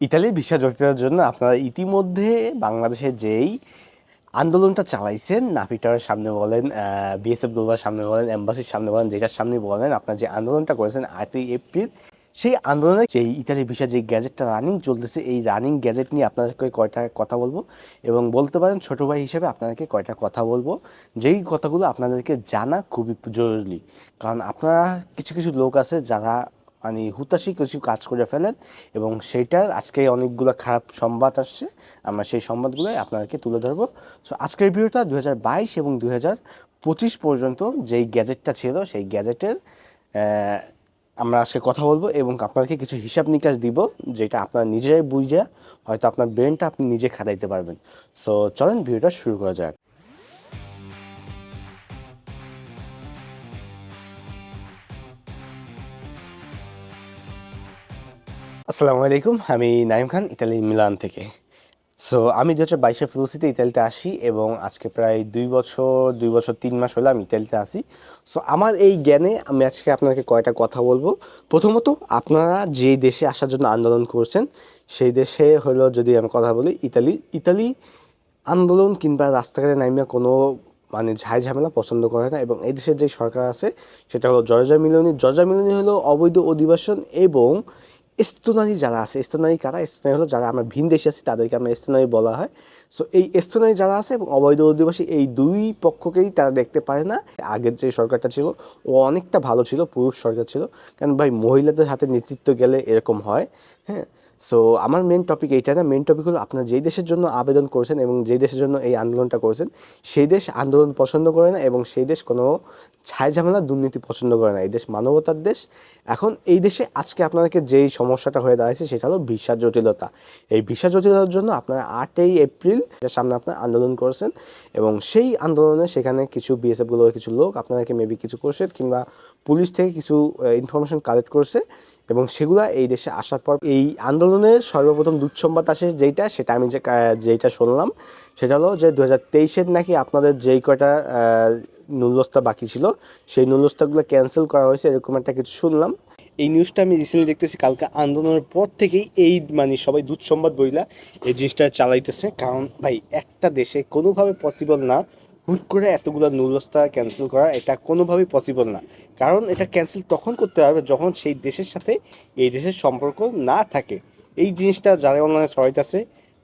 ইতালির ভিসা জটিলতার জন্য আপনারা ইতিমধ্যে বাংলাদেশে যেই আন্দোলনটা চালাইছেন, নাফিটার সামনে বলেন বিএসএফ গ্লোবাল সামনে বলেন এম্বাসির সামনে বলেন, যেটার সামনে বলেন, আপনার যে আন্দোলনটা করেছেন আটই এপ্রিল, সেই আন্দোলনে যেই ইতালি ভিসা যে গ্যাজেটটা রানিং চলতেছে, এই রানিং গ্যাজেট নিয়ে আপনাদেরকে কয়টা কথা বলব এবং বলতে পারেন ছোটো ভাই হিসেবে আপনাদেরকে কয়টা কথা বলব। যেই কথাগুলো আপনাদেরকে জানা খুবই জরুরি, কারণ আপনারা কিছু কিছু লোক আছে যারা মানে হুতাশি কিছু কাজ করে ফেলেন এবং সেইটার আজকে অনেকগুলো খারাপ সংবাদ আসছে। আমরা সেই সংবাদগুলোই আপনাদেরকে তুলে ধরবো। সো আজকের ভিডিওটা দু এবং দু পঁচিশ পর্যন্ত যেই গ্যাজেটটা ছিল, সেই গ্যাজেটের আমরা আজকে কথা বলব এবং আপনাকে কিছু হিসাব নিকাশ দিব যেটা আপনার নিজেরাই বুঝে হয়তো আপনার ব্রেনটা আপনি নিজে খাটাইতে পারবেন। সো চলেন ভিডিওটা শুরু করা যাক। আসসালামু আলাইকুম, আমি নাইম খান, ইতালি, মিলান থেকে। সো আমি দু হাজার বাইশে ফ্লুসিতে ইতালিতে আসি এবং আজকে প্রায় দুই বছর দুই বছর তিন মাস হলে আমি ইতালিতে আসি সো আমার এই জ্ঞানে আমি আজকে আপনাকে কয়টা কথা বলব। প্রথমত, আপনারা যেই দেশে আসার জন্য আন্দোলন করছেন, সেই দেশে হলো যদি আমি কথা বলি, ইতালি। ইতালি আন্দোলন কিংবা রাস্তাঘাটে নামিয়া কোনো মানে ঝাই ঝামেলা পছন্দ করে না এবং এই দেশের যে সরকার আছে, সেটা হলো জর্জা মিলনী। জর্জা মিলনী হলো অবৈধ অধিবাসন এবং স্তনারী যারা আছে স্তনারী কারা? স্তনারী হলো যারা আমরা ভিন দেশে আছি, তাদেরকে আমরা স্তনারী বলা হয়। সো এই স্তনারী যারা আছে এবং অবৈধ অধিবাসী, এই দুই পক্ষকেই তারা দেখতে পারে না। আগের যে সরকারটা ছিল, ও অনেকটা ভালো ছিল, পুরুষ সরকার ছিল। কারণ ভাই, মহিলাদের হাতে নেতৃত্ব গেলে এরকম হয় হ্যাঁ? সো আমার মেন টপিক এইটা না। মেন টপিক হলো আপনারা যেই দেশের জন্য আবেদন করেছেন এবং যেই দেশের জন্য এই আন্দোলনটা করেছেন, সেই দেশ আন্দোলন পছন্দ করে না এবং সেই দেশ কোনো ছায় ঝামেলা, দুর্নীতি পছন্দ করে না। এই দেশ মানবতার দেশ। এখন এই দেশে আজকে আপনাদেরকে যেই সমস্যাটা হয়ে দাঁড়িয়েছে সেটা হলো ভিসা জটিলতা। এই ভিসা জটিলতার জন্য আপনারা আটই এপ্রিল সামনে আপনারা আন্দোলন করেছেন এবং সেই আন্দোলনে সেখানে কিছু বিএসএফগুলোর কিছু লোক আপনাদেরকে মেবি কিছু করছে কিংবা পুলিশ থেকে কিছু ইনফরমেশন কালেক্ট করছে এবং সেগুলা এই দেশে আসার পর এই আন্দোলনের সর্বপ্রথম দুঃসংবাদ আসে যেইটা, সেটা আমি যে যেইটা শুনলাম, সেটা হলো যে দু হাজার তেইশের নাকি আপনাদের যেই কয়টা নুলস্তা বাকি ছিল, সেই নুলস্তাগুলো ক্যান্সেল করা হয়েছে, এরকম একটা কিছু শুনলাম। এই নিউজটা আমি রিসেন্টলি দেখতেছি, কালকে আন্দোলনের পর থেকেই এই মানে সবাই দুঃসংবাদ বইলা এই জিনিসটা চালাইতেছে। কারণ ভাই, একটা দেশে কোনোভাবে পসিবল না হুট করে এতগুলো নুলস্তা ক্যান্সেল করা, এটা কোনোভাবেই পসিবল না। কারণ এটা ক্যান্সেল তখন করতে হবে যখন সেই দেশের সাথে এই দেশের সম্পর্ক না থাকে। এই জিনিসটা যারা অনলাইনে ছড়াইতেছে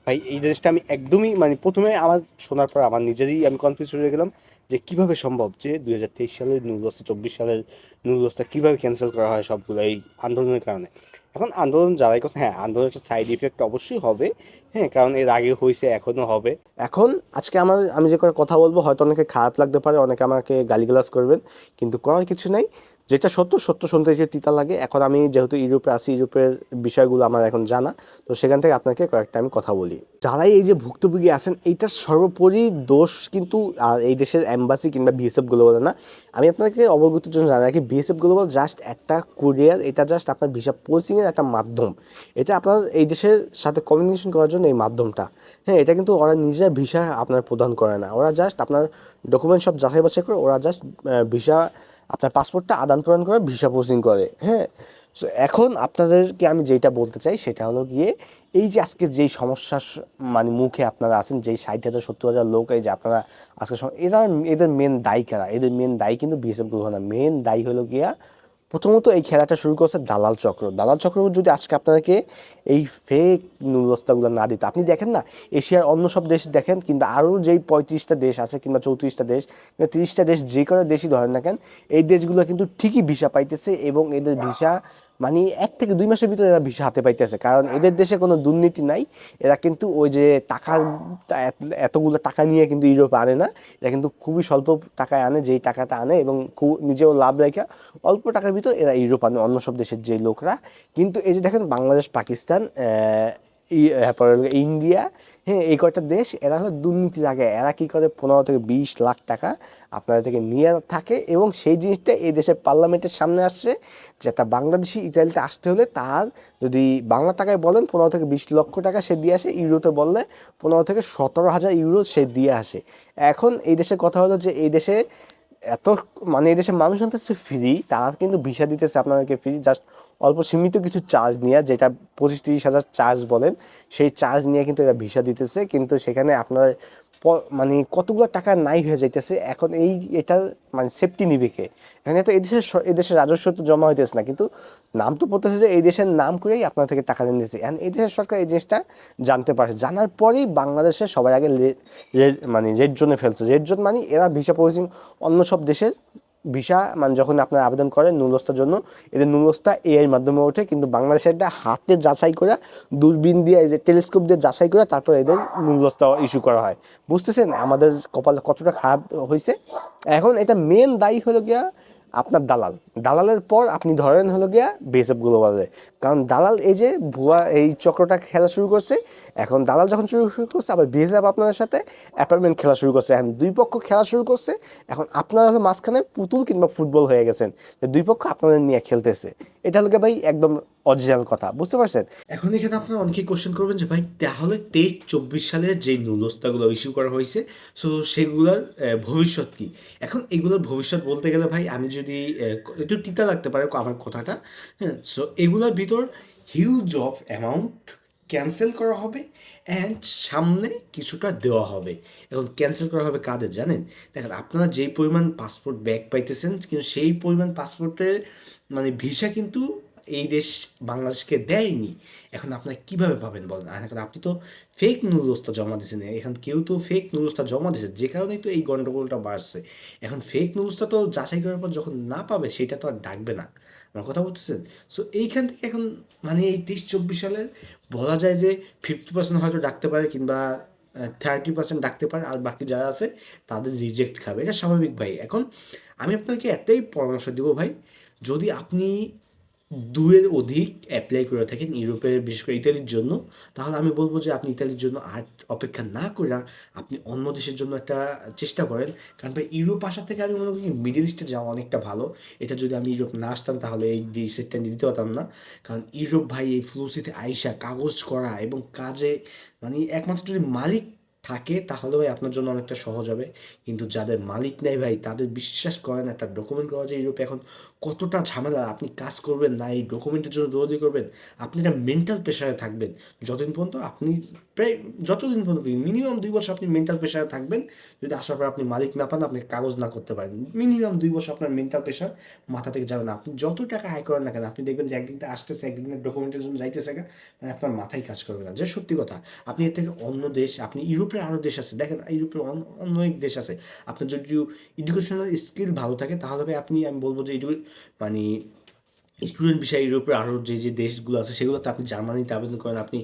ভাই, এই জিনিসটা আমি একদমই মানে প্রথমে আমার শোনার পর আমার নিজেরই আমি কনফিউজ হয়ে গেলাম যে কীভাবে সম্ভব যে দুই হাজার তেইশ সালের নুলস্তা চব্বিশ সালের নুলস্তা কীভাবে ক্যান্সেল করা হয় সবগুলো এই আন্দোলনের কারণে। এখন আন্দোলন যারাই করছে হ্যাঁ আন্দোলনের একটা সাইড ইফেক্ট অবশ্যই হবে হ্যাঁ কারণ এর আগে হয়েছে এখনও হবে। এখন আজকে আমার, আমি যে কথা বলব, হয়তো অনেকে খারাপ লাগতে পারে, অনেকে আমাকে গালিগালাজ করবেন, কিন্তু করার কিছু নাই। যেটা সত্য সত্য শুনতে যে তিতা লাগে। এখন আমি যেহেতু ইউরোপে আছি, ইউরোপের বিষয়গুলো আমার এখন জানা, তো সেখান থেকে আপনাকে কয়েকটা আমি কথা বলি। যারাই এই যে ভুক্তভোগী আছেন এইটার সর্বোপরি দোষ কিন্তু, আর এই দেশের অ্যাম্বাসি কিংবা বিএসএফ গ্লোবাল না। আমি আপনাকে অবগতির জন্য জানাই রাখি বিএসএফ গ্লোবাল জাস্ট একটা কুরিয়ার এটা জাস্ট আপনার ভিসা পোস্টিংয়ের একটা মাধ্যম। এটা আপনার এই দেশের সাথে কমিউনিকেশন করার জন্য এই মাধ্যমটা। হ্যাঁ এটা কিন্তু ওরা নিজেরা ভিসা আপনার প্রদান করে না। ওরা জাস্ট আপনার ডকুমেন্ট সব যাচাই বাছাই করে, ওরা জাস্ট ভিসা আপনার পাসপোর্টটা আদান প্রদান করে ভিসা পোস্টিং করে হ্যাঁ? সো এখন আপনাদেরকে আমি যেটা বলতে চাই সেটা হলো গিয়ে এই যে আজকে যেই সমস্যার মানে মুখে আপনারা আছেন, যেই ষাট হাজার, সত্তর হাজার লোক এই যে আপনারা আজকে এরা, এদের মেন দায়ী কারা? এদের মেন দায়ী কিন্তু বিএসএফ গ্রহ মেন দায়ী হলো গিয়া প্রথমত এই খেলাটা শুরু করছে দালাল চক্র। দালাল চক্র যদি আজকে আপনাকে এই ফেক নুরস্তাগুলো না দিত, আপনি দেখেন না, এশিয়ার অন্য সব দেশ দেখেন কিন্তু আরও যেই পঁয়ত্রিশটা দেশ আছে, কিংবা চৌত্রিশটা দেশ, কিংবা তিরিশটা দেশ যে কোনো দেশই ধরেন না কেন, এই দেশগুলো কিন্তু ঠিকই ভিসা পাইতেছে এবং এদের ভিসা মানে এক থেকে দুই মাসের ভিতরে এরা ভিসা হাতে পাইতেছে। কারণ এদের দেশে কোনো দুর্নীতি নাই। এরা কিন্তু ওই যে টাকা এতগুলো টাকা নিয়ে কিন্তু ইউরোপে আনে না। এরা কিন্তু খুবই স্বল্প টাকায় আনে, যেই টাকাটা আনে এবং খুব নিজেও লাভ রেখে অল্প টাকার ভিতর এরা ইউরোপ আনে, অন্য সব দেশের যে লোকরা। কিন্তু এই যে দেখেন, বাংলাদেশ, পাকিস্তান ইন্ডিয়া। হ্যাঁ এই কয়টা দেশ, এরা হলো দুর্নীতি লাগে এরা কী করে পনেরো থেকে বিশ লাখ টাকা আপনাদের থেকে নিয়ে থাকে এবং সেই জিনিসটা এই দেশের পার্লামেন্টের সামনে আসছে, যে একটা বাংলাদেশি ইতালিতে আসতে হলে তার যদি বাংলা টাকায় বলেন, পনেরো থেকে বিশ লক্ষ টাকা সে দিয়ে আসে, ইউরোতে বললে পনেরো থেকে সতেরো হাজার ইউরো সে দিয়ে আসে। এখন এই দেশের কথা হলো যে এই দেশে এত মানে এদেশের দেশের মানুষ আনতেছে ফ্রি তারা কিন্তু ভিসা দিতেছে আপনাদেরকে ফ্রি জাস্ট অল্প সীমিত কিছু চার্জ নিয়ে, যেটা পঁচিশ তিরিশ হাজার চার্জ বলেন, সেই চার্জ নিয়ে কিন্তু এরা ভিসা দিতেছে, কিন্তু সেখানে আপনার মানে কতগুলো টাকা নাই হয়ে যাইতেছে, এখন এই এটার মানে সেফটি নিবে কে? এখানে তো এদেশের এদেশের রাজস্ব তো জমা হইতেছে না, কিন্তু নাম তো পড়তেছে যে এই দেশের নাম করেই আপনার থেকে টাকা নিতেছে। এখন এই দেশের সরকার এই জিনিসটা জানতে পারছে। জানার পরেই বাংলাদেশে সবার আগে মানে রেড জোনে ফেলছে। রেড জোন মানে এরা ভিসা প্রসেসিং অন্য সব দেশের ভিসা মানে যখন আপনারা আবেদন করেন নুলস্তার জন্য, এদের নুলস্তা এআই মাধ্যমে ওঠে, কিন্তু বাংলাদেশের একটা হাতে যাচাই করে, দূরবীন দিয়ে এই যে টেলিস্কোপ দিয়ে যাচাই করে তারপর এদের নুলস্তা ইস্যু করা হয়। বুঝতেছেন? আমাদের কপাল কতটা খারাপ হয়েছে। এখন এটা মেন দায়ী হলো গিয়া আপনার দালাল। দালালের পর আপনি ধরেন হলো গিয়া বিএসএফ গ্লোবালে কারণ দালাল এই যে ভুয়া এই চক্রটা খেলা শুরু করছে, এখন দালাল যখন শুরু শুরু করছে, আবার বিএসএফ আপনাদের সাথে অ্যাপার্টমেন্ট খেলা শুরু করছে। এখন দুই পক্ষ খেলা শুরু করছে, এখন আপনারা হলো মাঝখানে পুতুল কিংবা ফুটবল হয়ে গেছেন। দুই পক্ষ আপনাদের নিয়ে খেলতেছে। এটা হলো ভাই একদম অরিজিনাল কথা, বুঝতে পারছেন? এখন এখানে আপনারা অনেকেই কোশ্চেন করবেন যে, ভাই, তাহলে তেইশ চব্বিশ সালের যে নুলস্তাগুলো ইস্যু করা হয়েছে সো সেগুলোর ভবিষ্যৎ কি? এখন এগুলোর ভবিষ্যৎ বলতে গেলে, ভাই, আমি যদি একটু তিতা লাগতে পারে আমার কথাটা হ্যাঁ সো এগুলোর ভিতর হিউজ অফ অ্যামাউন্ট ক্যান্সেল করা হবে অ্যান্ড সামনে কিছুটা দেওয়া হবে। এখন ক্যান্সেল করা হবে কাদের, জানেন? দেখেন, আপনারা যেই পরিমাণ পাসপোর্ট ব্যাক পাইতেছেন, কিন্তু সেই পরিমাণ পাসপোর্টের মানে ভিসা কিন্তু এই দেশ বাংলাদেশকে দেয়নি। এখন আপনারা কীভাবে পাবেন বলেন? এখন আপনি তো ফেক নুলস্তা জমা দিয়েছেন। এখন কেউ তো ফেক নুলস্তা জমা দিয়েছে। যে কারণেই তো এই গন্ডগোলটা বাড়ছে। এখন ফেক নুলসটা তো যাচাই করার পর যখন না পাবে, সেটা তো আর ডাকবে না। আমার কথা বলতেছেন সো এইখান থেকে এখন মানে এই তেইশ চব্বিশ সালের বলা যায় যে ফিফটি পার্সেন্ট হয়তো ডাকতে পারে কিংবা থার্টি পার্সেন্ট ডাকতে পারে। আর বাকি যারা আছে, তাদের রিজেক্ট খাবে। এটা স্বাভাবিক ভাই। এখন আমি আপনাকে একটাই পরামর্শ দেবো ভাই। যদি আপনি দুয়ের অধিক অ্যাপ্লাই করে থাকেন ইউরোপের, বিশেষ করে ইতালির জন্য। তাহলে আমি বলব যে আপনি ইতালির জন্য আর অপেক্ষা না করে আপনি অন্য দেশের জন্য একটা চেষ্টা করেন। কারণ ভাই, ইউরোপ আসার থেকে আমি মনে করি মিডল ইস্টে যাওয়া অনেকটা ভালো। এটা যদি আমি ইউরোপ না আসতাম, তাহলে এই সেটটা দিতে পারতাম না। কারণ ইউরোপ ভাই, এই ফ্লুসিতে আইসা কাগজ করা এবং কাজে মানে একমাত্র যদি মালিক থাকে, তাহলে ভাই আপনার জন্য অনেকটা সহজ হবে। কিন্তু যাদের মালিক নেই ভাই, তাদের বিশ্বাস করেন, একটা ডকুমেন্ট করা যায় ইউরোপে এখন কতটা ঝামেলা। আপনি কাজ করবেন না, এই ডকুমেন্টের জন্য দৌড়ি করবেন। আপনি একটা মেন্টাল প্রেশারে থাকবেন। যতদিন পর্যন্ত আপনি প্রায় যতদিন পর্যন্ত মিনিমাম দুই বছর আপনি মেন্টাল প্রেশারে থাকবেন। যদি আসার পর আপনি মালিক না পান, আপনি কাগজ না করতে পারেন। মিনিমাম দুই বছর আপনার মেন্টাল প্রেশার মাথা থেকে যাবে না। আপনি যত টাকা আয় করেন না কেন, আপনি দেখবেন যে একদিনটা আসতেছে, একদিনের ডকুমেন্টের জন্য যাইতেছে কেন মানে আপনার মাথায় কাজ করবে না। যে সত্যি কথা, আপনি এর থেকে অন্য দেশ, আপনি ইউরোপের আরও দেশ আছে। দেখেন অন্য অনেক দেশ আছে। আপনার যদি এডুকেশনাল স্কিল ভালো থাকে, তাহলে আপনি, আমি বলব যে মানে স্টুডেন্ট বিষয়ে ইউরোপের আরও যে যে দেশগুলো আছে, সেগুলোতে আপনি জার্মানিতে আবেদন করেন, আপনি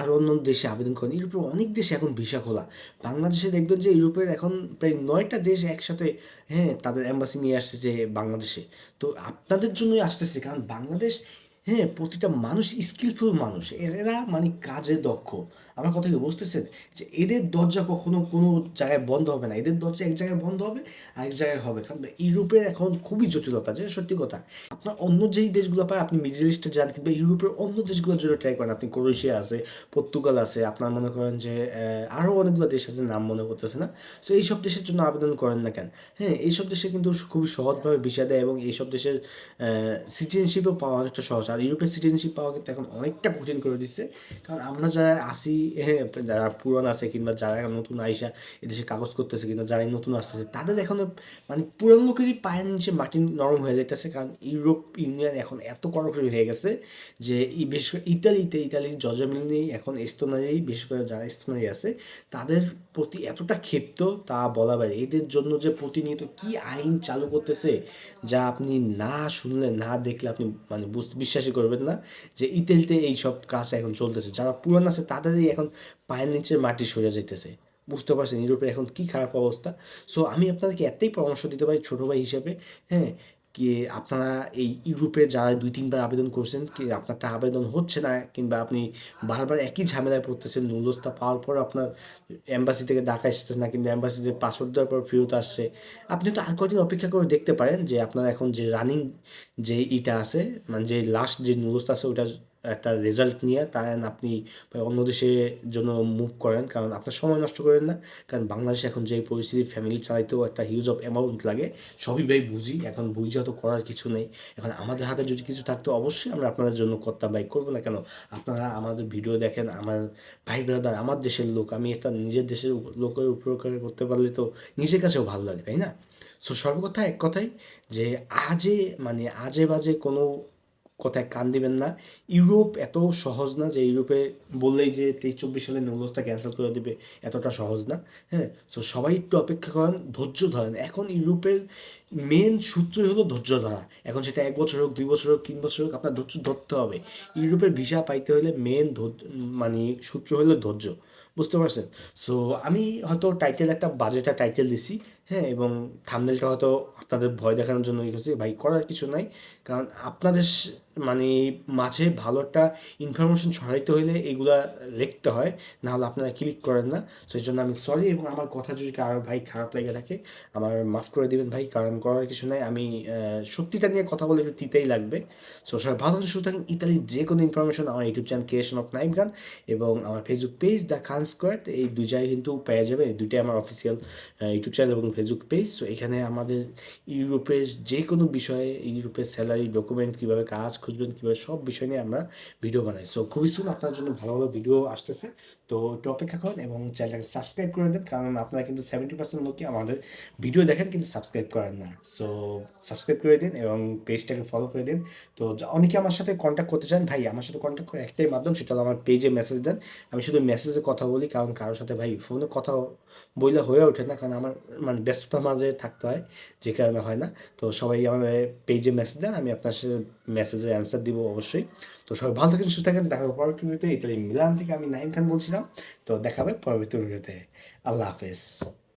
আরও অন্য দেশে আবেদন করেন। ইউরোপের অনেক দেশে এখন ভিসা খোলা। বাংলাদেশে দেখবেন যে ইউরোপের এখন প্রায় নয়টা দেশ একসাথে হ্যাঁ তাদের অ্যাম্বাসি নিয়ে আসছে যে বাংলাদেশে। তো আপনাদের জন্যই আসতেছে, কারণ বাংলাদেশ হ্যাঁ প্রতিটা মানুষ স্কিলফুল মানুষ। এরা মানে কাজে দক্ষ। আমার কথা কি বুঝতেছেন? যে এদের দরজা কখনো কোনো জায়গায় বন্ধ হবে না। এদের দরজা এক জায়গায় বন্ধ হবে, আরেক জায়গায় হবে। কারণ ইউরোপের এখন খুবই জটিলতা, যে সত্যি কথা। আপনার অন্য যেই দেশগুলো পায়, আপনি মিডল ইস্টে যান কিংবা ইউরোপের অন্য দেশগুলোর জন্য ট্রাই করেন। আপনি ক্রোয়েশিয়া আছে, পর্তুগাল আছে। আপনার মনে করেন যে আরও অনেকগুলো দেশ আছে, নাম মনে করতেছে না। সো এইসব দেশের জন্য আবেদন করেন না কেন? হ্যাঁ এইসব দেশে কিন্তু খুবই সহজভাবে ভিসা দেয় এবং এইসব দেশের সিটিজেনশিপও পাওয়া অনেকটা সহজ। আর ইউরোপের সিটিজেনশিপ পাওয়া কিন্তু এখন অনেকটা কঠিন করে দিচ্ছে। কারণ আমরা যারা আসি হ্যাঁ যারা পুরান আছে কিংবা যারা নতুন আইসা এদেশে কাগজ করতেছে কিংবা যারা নতুন আসতেছে, তাদের এখন মানে পুরান লোকেরই পায়ের নিচে মাটি নরম হয়ে যাইতেছে। কারণ ইউরোপ, ইউনিয়ন এখন এত কড়াকড়ি হয়ে গেছে যে এই বেশ ইতালিতে, ইতালির জর্জামিনি, এখন এস্তোনারি বিশেষ করে যারা এস্তোনারি আছে, তাদের প্রতি এতটা ক্ষিপ্ত তা বলা বাইরে এদের জন্য যে প্রতিনিয়ত কি আইন চালু করতেছে, যা আপনি না শুনলে, না দেখলে আপনি মানে বুঝতে বিশ্বাসই করবেন না যে ইতেলতে এই সব কাজ এখন চলতেছে। যারা পুরান আছে, তাদেরই এখন পায়ের নিচে মাটি সরে যেতেছে বুঝতে পারছেন? ইউরোপের এখন কি খারাপ অবস্থা? সো আমি আপনাদেরকে এতই পরামর্শ দিতে পারি ছোটো ভাই হিসেবে হ্যাঁ? কি আপনারা এই ইউরোপে যারা দুই, তিনবার আবেদন করছেন, কি আপনারটা আবেদন হচ্ছে না, কিংবা আপনি বারবার একই ঝামেলায় পড়তেছেন, নুলস্তা পাওয়ার পর আপনার এম্বাসি থেকে ডাকা এসতেছে না কিন্তু এম্বাসিতে পাসওয়ার্ড দেওয়ার পর ফেরত আসছে, আপনি তো আর কদিন অপেক্ষা করে দেখতে পারেন যে আপনার এখন যে রানিং যে ইটা আছে মানে যে লাস্ট যে নুলসটা আছে ওটা একটা রেজাল্ট নিয়ে তার আপনি অন্য দেশের জন্য মুভ করেন। কারণ আপনার সময় নষ্ট করেন না। কারণ বাংলাদেশে এখন যে পরিস্থিতি ফ্যামিলি চালাইতেও একটা হিউজ অফ অ্যামাউন্ট লাগে। সবই ভাই বুঝি। এখন বুঝি তো করার কিছু নেই। এখন আমাদের হাতে যদি কিছু থাকতো, অবশ্যই আমরা আপনাদের জন্য কর্তা ভাই। করব না কেন? আপনারা আমাদের ভিডিও দেখেন। আমার ভাই ব্রাদার আমার দেশের লোক। আমি একটা নিজের দেশের লোকের উপকার করতে পারলে তো নিজের কাছেও ভালো লাগে, তাই না? সো সর্বকথা এক কথাই যে আজে মানে আজে বাজে কোনো কথায় কান দিবেন না। ইউরোপ এত সহজ না যে ইউরোপে বললেই যে তেইশ চব্বিশ সালে নুডলসটা ক্যান্সেল করে দেবে এতটা সহজ না হ্যাঁ? সো সবাই একটু অপেক্ষা করেন, ধৈর্য ধরেন। এখন ইউরোপের মেন সূত্রই হলো ধৈর্য ধরা। এখন সেটা এক বছর হোক, দুই বছর হোক, তিন বছর হোক, আপনার ধৈর্য ধরতে হবে। ইউরোপের ভিসা পাইতে হলে মেন মানে সূত্র হলো ধৈর্য। বুঝতে পারছেন? সো আমি হয়তো টাইটেল একটা বাজেটা টাইটেল দিছি। হ্যাঁ এবং থামনেলটা হয়তো আপনাদের ভয় দেখানোর জন্য লিখেছি ভাই, করার কিছু নাই। কারণ আপনাদের মানে মাঝে ভালো একটা ইনফরমেশন ছড়াইতে হলে এগুলা লিখতে হয়। না হলে আপনারা ক্লিক করেন না। সেই জন্য আমি সরি এবং আমার কথা যদি কারও, ভাই, খারাপ লেগে থাকে, আমার মাফ করে দেবেন ভাই। কারণ করার কিছু নাই। আমি সত্যিটা নিয়ে কথা বলে একটু তিতেই লাগবে। সো সবাই ভালো সুস্থ থাকেন। ইতালির যে কোনো ইনফরমেশন আমার YouTube channel creation of Naim গান এবং আমার Facebook page the Khan squad এই দুই জায়গায় কিন্তু পেয়ে যাবে দুইটাই আমার অফিসিয়াল ইউটিউব চ্যানেল এবং ফেসবুক পেজ সো এখানে আমাদের ইউরোপের যে কোনো বিষয়ে, ইউরোপের স্যালারি ডকুমেন্ট কীভাবে কাজ খুঁজবেন, কীভাবে সব বিষয় নিয়ে আমরা ভিডিও বানাই। সো খুবই সুন আপনার জন্য ভালো ভালো ভিডিও আসতেছে। তো একটু অপেক্ষা করেন এবং চ্যানেলটাকে সাবস্ক্রাইব করে দেন, কারণ আপনারা কিন্তু সেভেন্টি পার্সেন্ট লোকই আমাদের ভিডিও দেখেন, কিন্তু সাবস্ক্রাইব করেন না। সো সাবস্ক্রাইব করে দিন এবং পেজটাকে ফলো করে দিন। তো অনেকে আমার সাথে কন্ট্যাক্ট করতে চান, ভাই আমার সাথে কন্ট্যাক্ট করে একটাই মাধ্যম, সেটা হলো আমার পেজে মেসেজ দেন। আমি শুধু মেসেজে কথা বলি, কারণ কারোর সাথে ভাই ফোনে কথা বললে হয়ে ওঠে না, কারণ আমার মানে ব্যস্ততার মাঝে থাকতে হয়, যে কারণে হয় না। তো সবাই আমার পেজে মেসেজ দেন, আমি আপনার সাথে মেসেজের অ্যান্সার দিব অবশ্যই। তো সবাই ভালো থাকেন, সুস্থ থাকেন। দেখা পরবর্তী ভিডিওতে ইতালি মিলান থেকে আমি নাইম খান বলছিলাম। তো দেখাবে পরবর্তী ভিডিওতে আল্লাহ হাফেজ।